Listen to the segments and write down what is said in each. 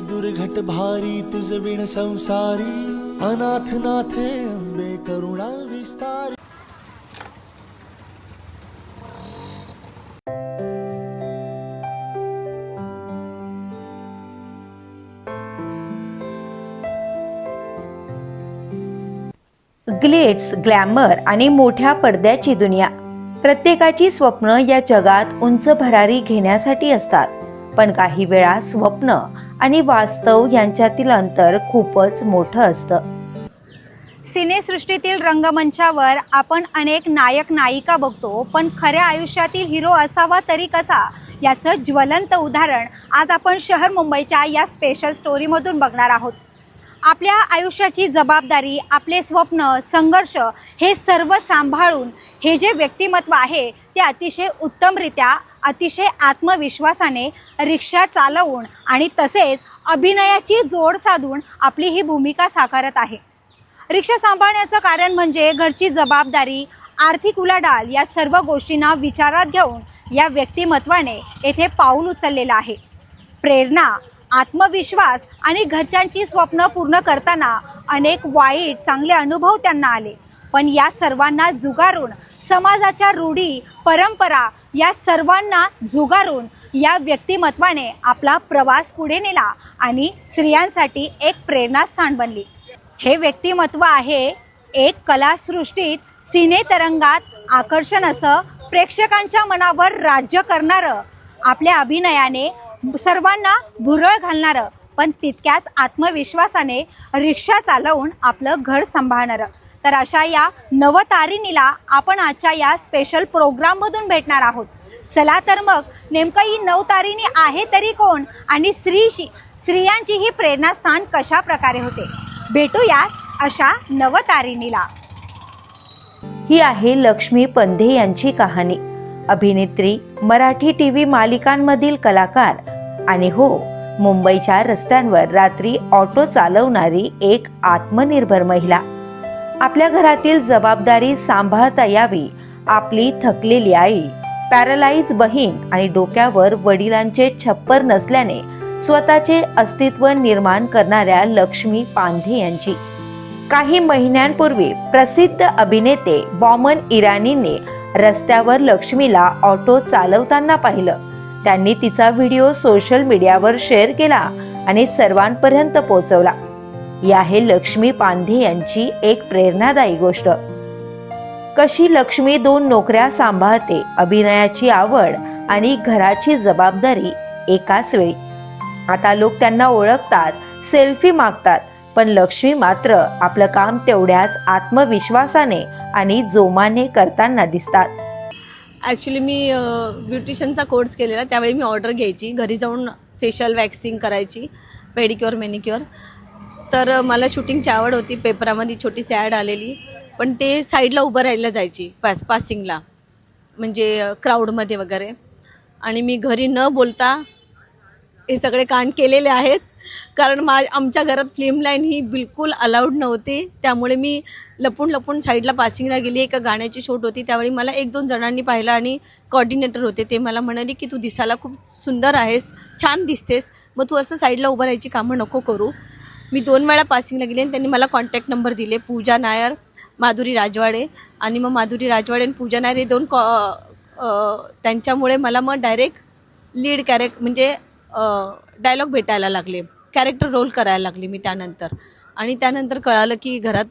दुर्घट भारी तुझ विण संसारी अनाथ नाथे अंबे करुणा विस्तारी. ग्लिट्स ग्लॅमर आणि मोठ्या पडद्याची दुनिया. प्रत्येकाची स्वप्न या जगात उंच भरारी घेण्यासाठी असतात. पण काही वेळा स्वप्न आणि वास्तव यांच्यातील अंतर खूपच मोठं असतं. सिनेसृष्टीतील रंगमंचावर आपण अनेक नायक नायिका बघतो पण खऱ्या आयुष्यातील हिरो असावा तरी कसा? याचं ज्वलंत उदाहरण आज आपण शहर मुंबईच्या या स्पेशल स्टोरीमधून बघणार आहोत. आपल्या आयुष्याची जबाबदारी आपले स्वप्न संघर्ष हे सर्व सांभाळून हे जे व्यक्तिमत्व आहे ते अतिशय उत्तमरित्या अतिशय आत्मविश्वासाने रिक्षा चालवून आणि तसेच अभिनयाची जोड साधून आपली ही भूमिका साकारत आहे. रिक्षा सांभाळण्याचं कारण म्हणजे घरची जबाबदारी आर्थिक उलाढाल या सर्व गोष्टींना विचारात घेऊन या व्यक्तिमत्वाने येथे पाऊल उचललेलं आहे. प्रेरणा आत्मविश्वास आणि घरच्यांची स्वप्न पूर्ण करताना अनेक वाईट चांगले अनुभव त्यांना आले. पण या सर्वांना जुगारून समाजाच्या रूढी परंपरा या सर्वांना जुगारून या व्यक्तिमत्वाने आपला प्रवास पुढे नेला आणि स्त्रियांसाठी एक प्रेरणास्थान बनली. हे व्यक्तिमत्व आहे एक कलासृष्टीत सिने तरंगात आकर्षण असं प्रेक्षकांच्या मनावर राज्य करणारं आपल्या अभिनयाने सर्वांना भुरळ घालणारं पण तितक्याच आत्मविश्वासाने रिक्षा चालवून आपलं घर सांभाळणारं. तर अशा या नवतारिणीला आपण आजच्या या स्पेशल प्रोग्राममधून भेटणार आहोत. चला तर मग नेमकं ही नवतारिणी आहे तरी कोण आणि स्त्री स्त्रियांची ही प्रेरणास्थान कशा प्रकारे होते? भेटूयात अशा नवतारिणीला. ही आहे लक्ष्मी पंधे यांची कहाणी. अभिनेत्री मराठी टी व्ही मालिकांमधील कलाकार आणि हो मुंबईच्या रस्त्यांवर रात्री ऑटो चालवणारी एक आत्मनिर्भर महिला. आपल्या घरातील जबाबदारी सांभाळता यावी आपली थकलेली आई पॅरालाइज बहीण आणि डोक्यावर वडिलांचे छप्पर नसल्याने स्वतःचे अस्तित्व निर्माण करणाऱ्या लक्ष्मी पांधे यांची. काही महिन्यांपूर्वी प्रसिद्ध अभिनेते बॉमन इराणीने रस्त्यावर लक्ष्मीला ऑटो चालवताना पाहिलं. त्यांनी तिचा व्हिडिओ सोशल मीडियावर शेअर केला आणि सर्वांपर्यंत पोहोचवला. ही आहे लक्ष्मी पांधे यांची एक प्रेरणादायी गोष्ट. कशी लक्ष्मी दोन नोकऱ्या सांभाळते अभिनयाची आवड आणि घराची जबाबदारी एकाच वेळी. आता लोक त्यांना ओळखतात सेल्फी मागतात पण लक्ष्मी मात्र आपलं काम तेवढ्याच आत्मविश्वासाने आणि जोमाने करताना दिसतात. ॲक्च्युली मी ब्युटिशनचा कोर्स केलेला त्यावेळी मी ऑर्डर घ्यायची. घरी जाऊन फेशियल वॅक्सिंग करायची पेडिक्युअर मेनिक्युअर तर मला शूटिंगची आवड होती. पेपरामध्ये छोटीशी ॲड आलेली. पण ते साईडला उभं राहायला जायची पास पासिंगला म्हणजे क्राऊडमध्ये वगैरे. आणि मी घरी न बोलता हे सगळे कांड केलेले आहेत. कारण मा आमच्या घरात फिल्म लाईन ही बिलकुल अलाउड नव्हती. त्यामुळे मी लपून लपून साईडला पासिंगला गेली. एका गाण्याची शूट होती. त्यावेळी मला एक दोन जणांनी पाहिलं आणि कॉर्डिनेटर होते. ते मला म्हणाले की तू दिसायला खूप सुंदर आहेस छान दिसतेस. मग तू असं साईडला उभं राहायची कामं नको करू. मी दोन वेळा पासिंगला गेले आणि त्यांनी मला कॉन्टॅक्ट नंबर दिले पूजा नायर माधुरी राजवाडे. आणि मग माधुरी राजवाडे आणि पूजा नायर हे दोन कॉ त्यांच्यामुळे मला मग डायरेक्ट लीड कॅरेक्ट म्हणजे डायलॉग भेटायला लागले. कॅरेक्टर रोल करायला लागले मी त्यानंतर. आणि त्यानंतर कळालं की घरात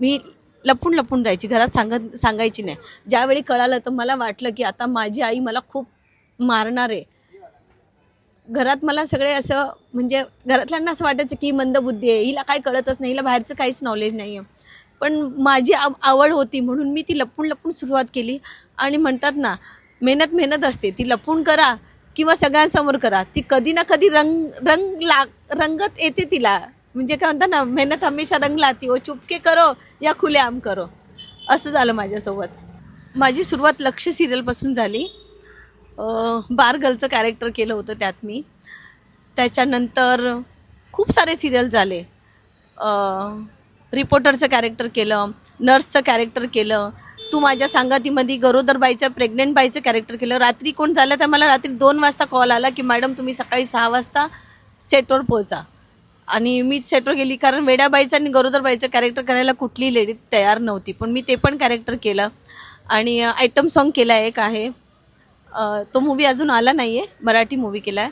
मी लपून लपून जायची घरात सांगत सांगायची नाही. ज्यावेळी कळालं तर मला वाटलं की आता माझी आई मला खूप मारणार आहे. घरात मला सगळे असं म्हणजे घरातल्यांना असं वाटायचं की मंदबुद्धी आहे हिला काय कळतच नाही हिला बाहेरचं काहीच नॉलेज नाही आहे पण माझी आव आवड होती म्हणून मी ती लपून लपून सुरुवात केली. आणि म्हणतात ना मेहनत मेहनत असते. ती लपून करा किंवा सगळ्यांसमोर करा. ती कधी ना कधी रंग रंग लाग रंगत येते तिला. म्हणजे काय म्हणतात ना मेहनत हमेशा रंग लाती. ओ चुपके करो या खुले आम करो. असं झालं माझ्यासोबत. माझी सुरुवात लक्ष सिरियलपासून झाली. अं, बार गर्लचं कॅरेक्टर केलं होतं त्यात मी. त्याच्यानंतर खूप सारे सिरियल झाले. रिपोर्टरचं कॅरेक्टर केलं नर्सचं कॅरेक्टर केलं तू माझ्या सांगातीमध्ये गरोदर बाईचं प्रेग्नेंट बाईचं कॅरेक्टर केलं. रात्री कोण झालं तर मला रात्री दोन वाजता कॉल आला की मॅडम तुम्ही सकाळी सहा वाजता सेटवर पोचा आणि मीच सेटवर गेली कारण वेड्याबाईचं आणि गरोदरबाईचं कॅरेक्टर करायला कुठली लेडी तयार नव्हती. पण मी ते पण कॅरेक्टर केलं. आणि आयटम सॉन्ग केला एक आहे. तो मूवी अजून आला नाही आहे मराठी मूवी केला आहे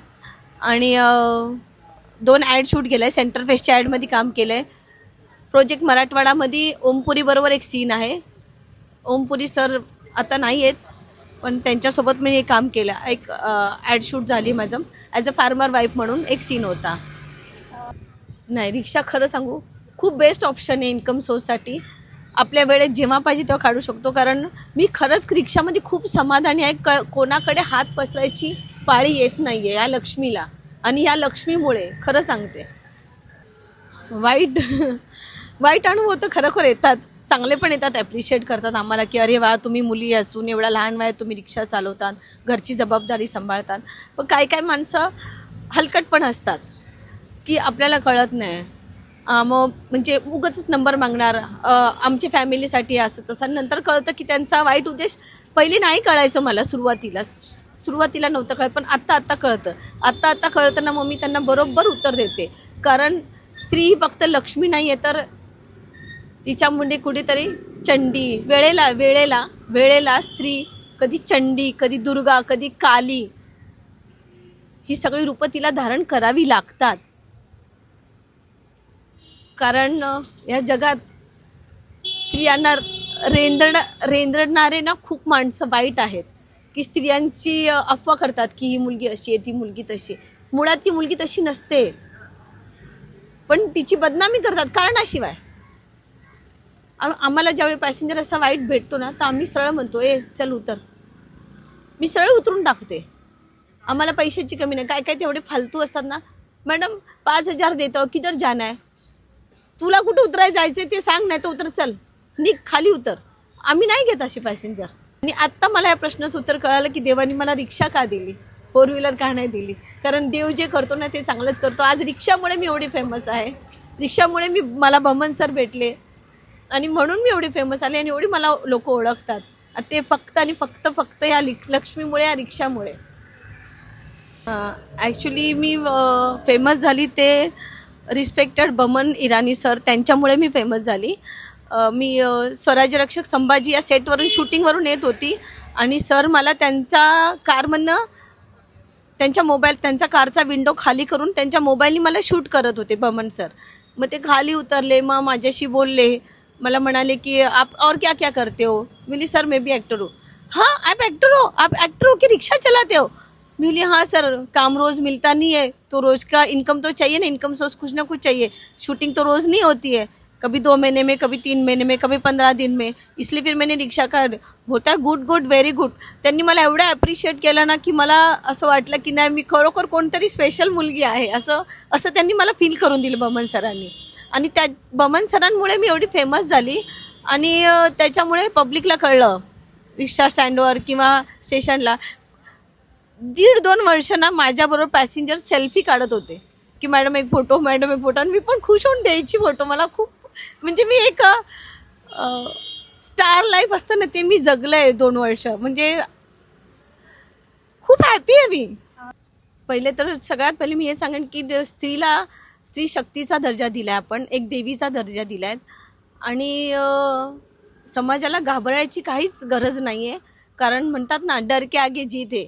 आणि दोन ॲड शूट केलं आहे सेंटर फेसच्या ॲडमध्ये काम केलं आहे प्रोजेक्ट मराठवाडामध्ये ओमपुरीबरोबर एक सीन आहे. ओमपुरी सर आता नाही आहेत पण त्यांच्यासोबत मी हे काम केलं. एक ॲड शूट झाली माझं. ॲज अ फार्मर वाईफ म्हणून एक सीन होता. नाही रिक्षा खरं सांगू खूप बेस्ट ऑप्शन आहे इन्कम सोर्ससाठी आपल्या वेळेत जेव्हा पाहिजे तेव्हा काढू शकतो. कारण मी खरंच रिक्षामध्ये खूप समाधानी आहे. क कोणाकडे हात पसरायची पाळी येत नाही आहे या लक्ष्मीला. आणि या लक्ष्मीमुळे खरं सांगते. वाईट वाईट अनुभव तर खरोखर येतात. चांगले पण येतात ॲप्रिशिएट करतात आम्हाला की अरे वा तुम्ही मुली असून एवढ्या लहान वयात तुम्ही रिक्षा चालवतात घरची जबाबदारी सांभाळतात. पण काही काही माणसं हलकट पण असतात की आपल्याला कळत नाही. मग म्हणजे उगच नंबर मागणार आमच्या फॅमिलीसाठी असं तसं. नंतर कळतं की त्यांचा वाईट उद्देश पहिले नाही कळायचं मला सुरुवातीला. सुरुवातीला नव्हतं कळत पण आत्ता आत्ता कळतं. आत्ता आत्ता कळतं ना मग मी त्यांना बरोबर उत्तर देते. कारण स्त्री ही फक्त लक्ष्मी नाही आहे तर तिच्या मुंडी कुठेतरी चंडी. वेळेला वेळेला वेळेला स्त्री कधी चंडी कधी दुर्गा कधी काली ही सगळी रूपं तिला धारण करावी लागतात. कारण या जगात स्त्रियांना रेंदण रेंदणारे ना खूप माणसं वाईट आहेत की स्त्रियांची अफवा करतात की ही मुलगी अशी आहे ती मुलगी तशी मुळात ती मुलगी तशी नसते. पण तिची बदनामी करतात कारणाशिवाय. आम्हाला ज्यावेळी पॅसेंजर असा वाईट भेटतो ना तर आम्ही सरळ म्हणतो ए चल उतर. मी सरळ उतरून टाकते. आम्हाला पैशाची कमी नाही. काय काय तेवढे फालतू असतात ना. मॅडम पाच हजार देतो किधर जाणं आहे तुला कुठं उतरायला जायचं ते सांग नाही तर उतर चल. निघ खाली उतर. आम्ही नाही घेत असे पॅसेंजर आणि आत्ता मला या प्रश्नाचं उत्तर कळालं की देवानी मला रिक्षा का दिली? फोर व्हीलर का नाही दिली? कारण देव जे करतो ना ते चांगलंच करतो. आज रिक्षामुळे मी एवढी फेमस आहे. रिक्षामुळे मी मला बमन सर भेटले. आणि म्हणून मी एवढी फेमस आले आणि एवढी मला लोक ओळखतात. ते फक्त आणि फक्त फक्त या लिक लक्ष्मीमुळे या रिक्षामुळे. ॲक्च्युली मी फेमस झाली ते रिस्पेक्टेड बमन इराणी सर त्यांच्यामुळे मी फेमस झाली. मी स्वराज्यरक्षक स्वराज्य रक्षक संभाजी या सेटवरून शूटिंगवरून येत होती. आणि सर मला त्यांचा कारमधनं त्यांच्या मोबाईल त्यांचा कारचा विंडो खाली करून त्यांच्या मोबाईलनी मला शूट करत होते बमन सर मग ते खाली उतरले मग माझ्याशी बोलले. मला म्हणाले की आप और क्या क्या करते हो? Milli sir may be actor हो. हां आप ॲक्टर हो? आप ॲक्टर हो की रिक्षा चलाते हो? मैं बोली हाँ सर काम रोज़ मिलता नहीं है तो रोज़ का इनकम तो चाहिए ना इनकम सोर्स कुछ ना कुछ चाहिए। शूटिंग तो रोज़ नहीं होती है कभी दो महीने में कभी तीन महीने में कभी पंधरा दिन में। इसलिए फिर मैंने रिक्षा का होता गुड गुड व्हेरी गुड त्यांनी मला एवढं ॲप्रिशिएट केलं ना की मला असं वाटलं की नाही मी खरोखर कोणतरी स्पेशल मुलगी आहे. असं असं त्यांनी मला फील करून दिलं बमन सरांनी. आणि त्या बमन सरांमुळे मी एवढी फेमस झाली. आणि त्याच्यामुळे पब्लिकला कळलं रिक्षा स्टँडवर किंवा स्टेशनला दीड दोन वर्ष ना माझ्याबरोबर पॅसेंजर सेल्फी काढत होते. की मॅडम एक फोटो मॅडम एक फोटो आणि मी पण खुश होऊन द्यायची फोटो मला खूप म्हणजे मी एक स्टार लाईफ असतं ना ते मी जगलं आहे दोन वर्ष. म्हणजे खूप हॅपी आहे मी. पहिले तर सगळ्यात पहिले मी हे सांगेन की द- स्त्रीला स्त्री शक्तीचा दर्जा दिला आहे आपण. एक देवीचा दर्जा दिला आहे आणि समाजाला घाबरायची काहीच गरज नाही आहे कारण म्हणतात ना डर के आगे जीत आहे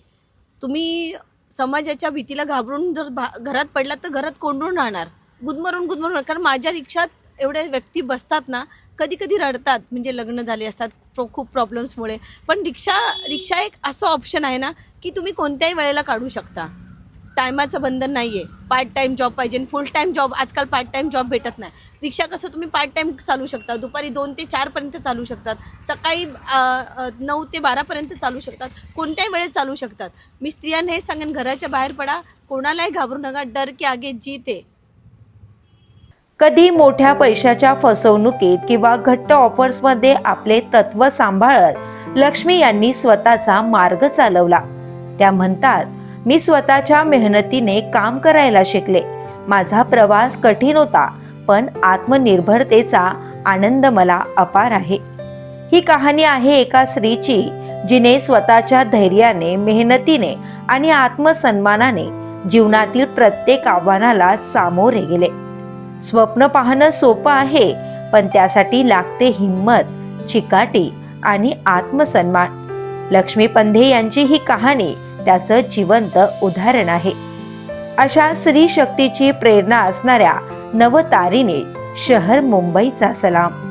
तुम्ही समाजाच्या भीतीला घाबरून जर भा घरात पडलात तर घरात कोंडून राहणार? गुदमरून गुदमरून कारण माझ्या रिक्षात एवढ्या व्यक्ती बसतात ना कधी कधी रडतात. म्हणजे लग्न झाले असतात प्रो खूप प्रॉब्लेम्समुळे पण रिक्षा रिक्षा एक असं ऑप्शन आहे ना की तुम्ही कोणत्याही वेळेला काढू शकता. टायमाचं बंधन नाही आहे पार्ट टाईम जॉब पाहिजे फुल टाईम जॉब आजकाल पार्ट टाईम जॉब भेटत नाही. रिक्षा कसं तुम्ही पार्ट टाईम चालू शकता? दुपारी दोन ते चारपर्यंत चालू शकतात. सकाळी नऊ ते बारापर्यंत चालू शकतात. कोणत्याही वेळेत चालू शकतात. मी स्त्रियांना हे सांगेन घराच्या बाहेर पडा. कोणालाही घाबरू नका. डर की आगे जीते कधी मोठ्या पैशाच्या फसवणुकीत किंवा घट्ट ऑफर्समध्ये आपले तत्व सांभाळत लक्ष्मी यांनी स्वतःचा मार्ग चालवला. त्या म्हणतात मी स्वतःच्या मेहनतीने काम करायला शिकले. माझा प्रवास कठीण होता पण आत्मनिर्भरतेचा आनंद मला अपार आहे. ही कहाणी आहे एका स्त्रीची जिने स्वतःच्या धैर्याने मेहनतीने आणि आत्मसन्मानाने जीवनातील प्रत्येक आव्हानाला सामोरे गेले. स्वप्न पाहणं सोपं आहे पण त्यासाठी लागते हिंमत चिकाटी आणि आत्मसन्मान. लक्ष्मी पंधे यांची ही कहाणी त्याचं जिवंत उदाहरण आहे. अशा स्त्री शक्तीची प्रेरणा असणाऱ्या नवतारीने शहर मुंबईचा सलाम.